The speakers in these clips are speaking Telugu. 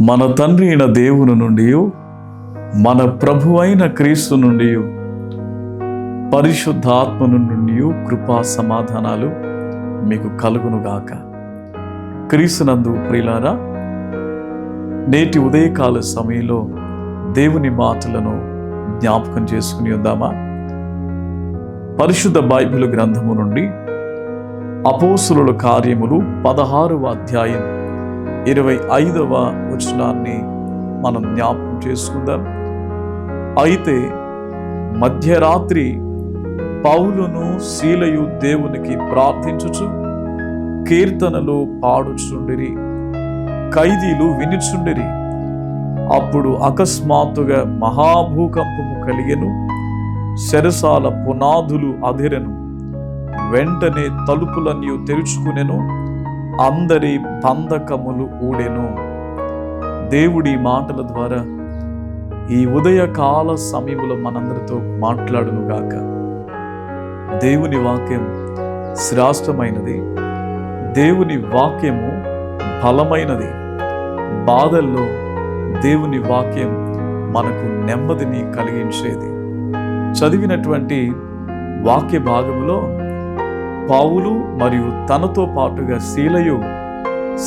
మన తండ్రి అయిన దేవుని నుండి మన ప్రభు అయిన క్రీస్తు నుండి పరిశుద్ధాత్మ నుండి కృపా సమాధానాలు మీకు కలుగునుగాక. క్రీస్తునందు ప్రియులారా నేటి ఉదయకాల సమయంలో దేవుని మాటలను జ్ఞాపకం చేసుకుని ఉందామా? పరిశుద్ధ బైబిల్ గ్రంథము నుండి అపోసుల కార్యములు పదహారవ అధ్యాయం ఇరవై ఐదవ వచనాన్ని మనం జ్ఞాపకం చేసుకుందాం. అయితే మధ్యరాత్రి పౌలును శీలయు దేవునికి ప్రార్థించుచు కీర్తనలు పాడుచుండిరి ఖైదీలు వినుచుండిరి. అప్పుడు అకస్మాత్తుగా మహాభూకంపము కలిగెను శరసాల పునాదులు అధిరెను వెంటనే తలుపులన్నీ తెరుచుకునెను అందరి బంధకములు ఊడెను. దేవుడి మాటల ద్వారా ఈ ఉదయకాల సమయంలో మనందరితో మాట్లాడును గాక. దేవుని వాక్యం శ్రేష్టమైనది. దేవుని వాక్యము బలమైనది. బాధల్లో దేవుని వాక్యం మనకు నెమ్మదిని కలిగించేది. చదివినటువంటి వాక్య భాగములో పావులు మరియు తనతో పాటుగా శీలయు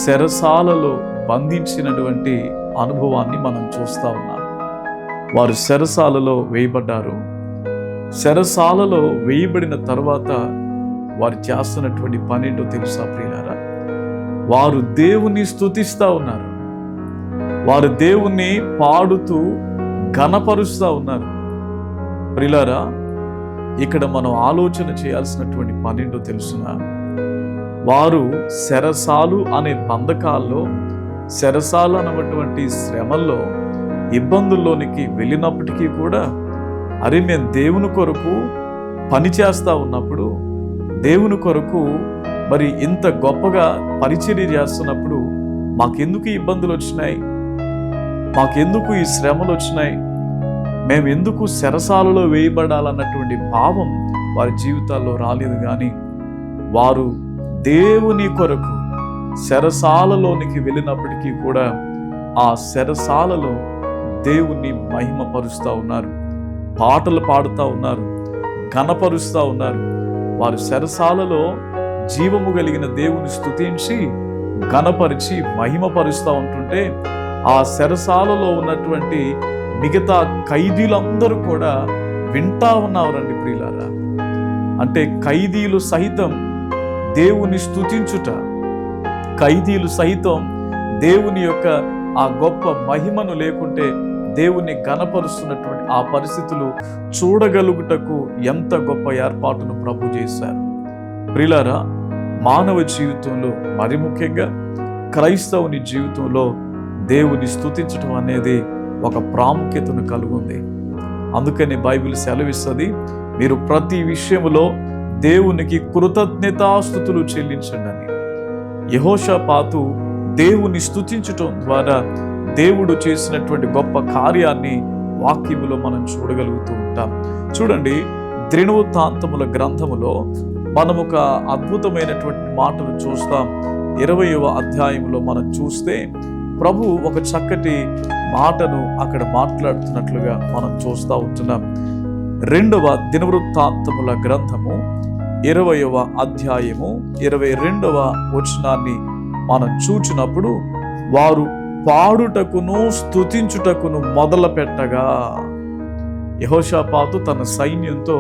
శరసాలలో బంధించినటువంటి అనుభవాన్ని మనం చూస్తూ ఉన్నాం. వారు శరసాలలో వేయబడ్డారు. శరసాలలో వేయబడిన తర్వాత వారు చేస్తున్నటువంటి పనేంటో తెలుసా ప్రియులారా? వారు దేవుణ్ణి స్తుతిస్తూ ఉన్నారు. వారు దేవుణ్ణి పాడుతూ ఘనపరుస్తూ ఉన్నారు. ప్రిలారా ఇక్కడ మనం ఆలోచన చేయాల్సినటువంటి పన్నెండో తెలుసున? వారు శరసాలు అనే బంధకాల్లో శరసాలు అన్నటువంటి శ్రమల్లో ఇబ్బందుల్లోనికి వెళ్ళినప్పటికీ కూడా అరే మేము దేవుని కొరకు పని చేస్తా ఉన్నప్పుడు దేవుని కొరకు మరి ఇంత గొప్పగా పరిచర్య చేస్తున్నప్పుడు మాకెందుకు ఈ ఇబ్బందులు వచ్చినాయి? మాకెందుకు ఈ శ్రమలు వచ్చినాయి? మేము ఎందుకు శరసాలలో వేయబడాలన్నటువంటి భావం వారి జీవితాల్లో రాలేదు కానీ వారు దేవుని కొరకు శరసాలలోనికి వెళ్ళినప్పటికీ కూడా ఆ శరసాలలో దేవుణ్ణి మహిమపరుస్తూ ఉన్నారు. పాటలు పాడుతూ ఉన్నారు. ఘనపరుస్తూ ఉన్నారు. వారు శరసాలలో జీవము కలిగిన దేవుని స్తుతించి ఘనపరిచి మహిమపరుస్తూ ఉంటుంటే ఆ శరసాలలో ఉన్నటువంటి మిగతా ఖైదీలందరూ కూడా వింటా ఉన్నావురండి ప్రియులారా. అంటే ఖైదీలు సహితం దేవుని స్థుతించుట ఖైదీలు సహితం దేవుని యొక్క ఆ గొప్ప మహిమను లేకుంటే దేవుని గణపరుస్తున్నటువంటి ఆ పరిస్థితులు చూడగలుగుటకు ఎంత గొప్ప ఏర్పాటును ప్రభు చేశారు. ప్రిలారా మానవ జీవితంలో మరి ముఖ్యంగా క్రైస్తవుని జీవితంలో దేవుని స్థుతించటం అనేది ఒక ప్రాముఖ్యతను కలుగుంది. అందుకని బైబిల్ సెలవిస్తుంది మీరు ప్రతి విషయములో దేవునికి కృతజ్ఞతాస్థుతులు చెల్లించండి అని యహోషపాతు దేవుని స్థుతించటం ద్వారా దేవుడు చేసినటువంటి గొప్ప కార్యాన్ని వాక్యములో మనం చూడగలుగుతూ ఉంటాం. చూడండి త్రిణవృత్తాంతముల గ్రంథములో మనం ఒక అద్భుతమైనటువంటి మాటను చూస్తాం. ఇరవయవ అధ్యాయంలో మనం చూస్తే ప్రభు ఒక చక్కటి మాటను అక్కడ మాట్లాడుతున్నట్లుగా మనం చూస్తూ ఉంటున్నాం. రెండవ దినవృత్తాంతముల గ్రంథము ఇరవయవ అధ్యాయము ఇరవై రెండవ వచనాన్ని మనం చూచినప్పుడు వారు పాడుటకును స్థుతించుటకును మొదలు పెట్టగా యహోషాపాతు తన సైన్యంతో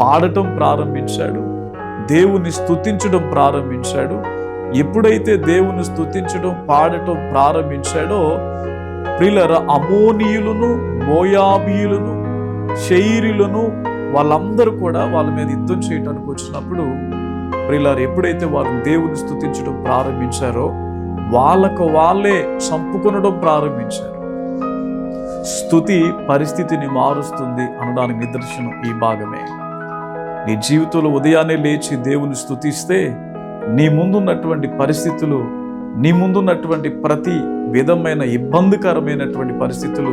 పాడటం ప్రారంభించాడు. దేవుని స్థుతించడం ప్రారంభించాడు. ఎప్పుడైతే దేవుని స్తుతించడం పాడటం ప్రారంభించాడో ప్రిలర అమోనీయులను మోయాబీయులను షైరులను వాళ్ళందరూ కూడా వాళ్ళ మీద యుద్ధం చేయడానికి వచ్చినప్పుడు ప్రిలర్ ఎప్పుడైతే వారు దేవుని స్తుతించడం ప్రారంభించారో వాళ్ళకు వాళ్ళే చంపుకొనడం ప్రారంభించారు. స్థుతి పరిస్థితిని మారుస్తుంది అనడానికి నిదర్శనం ఈ భాగమే. నీ జీవితంలో ఉదయాన్నే లేచి దేవుని స్థుతిస్తే నీ ముందున్నటువంటి పరిస్థితులు నీ ముందున్నటువంటి ప్రతి విధమైన ఇబ్బందికరమైనటువంటి పరిస్థితులు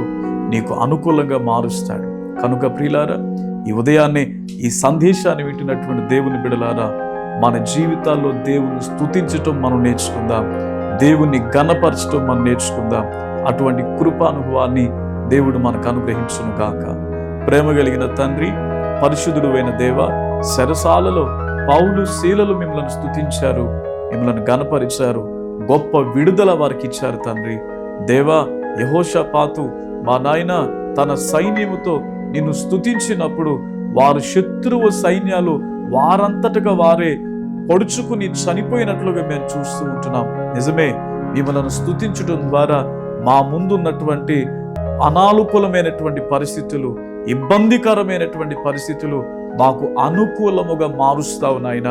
నీకు అనుకూలంగా మారుస్తాడు. కనుక ప్రియులారా ఈ ఉదయాన్నే ఈ సందేశాన్ని వింటున్నటువంటి దేవుని బిడలారా మన జీవితాల్లో దేవుని స్థుతించటం మనం నేర్చుకుందాం. దేవుని గణపరచటం మనం నేర్చుకుందాం. అటువంటి కృపానుభవాన్ని దేవుడు మనకు అనుగ్రహించును గాక. ప్రేమ కలిగిన తండ్రి పరిశుద్ధుడు అయిన దేవ సరసాలలో పౌలు శీలలు మిమ్మల్ని స్తుతించారు మిమ్మల్ని గణపరిచారు గొప్ప విడుదల వారికి ఇచ్చారు తండ్రి. దేవా యహోషపాతు మా నాయన తన సైన్యముతో నిన్ను స్తుతించినప్పుడు వారు శత్రువు సైన్యాలు వారంతటగా వారే పొడుచుకుని చనిపోయినట్లుగా మేము చూస్తూ ఉంటున్నాం. నిజమే మిమ్మల్ని స్థుతించడం ద్వారా మా ముందున్నటువంటి అనానుకూలమైనటువంటి పరిస్థితులు ఇబ్బందికరమైనటువంటి పరిస్థితులు మాకు అనుకూలముగా మారుస్తావు నాయన.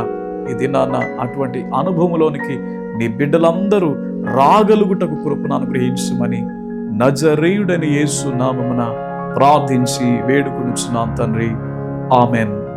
ఇది నాన్న అటువంటి అనుభవంలోనికి నీ బిడ్డలందరూ రాగలుగుటకు కృపను అనుగ్రహించమని నజరేయుడని యేసు నామమున ప్రార్థించి వేడుకొనుచున్నాం తండ్రి. ఆమెన్.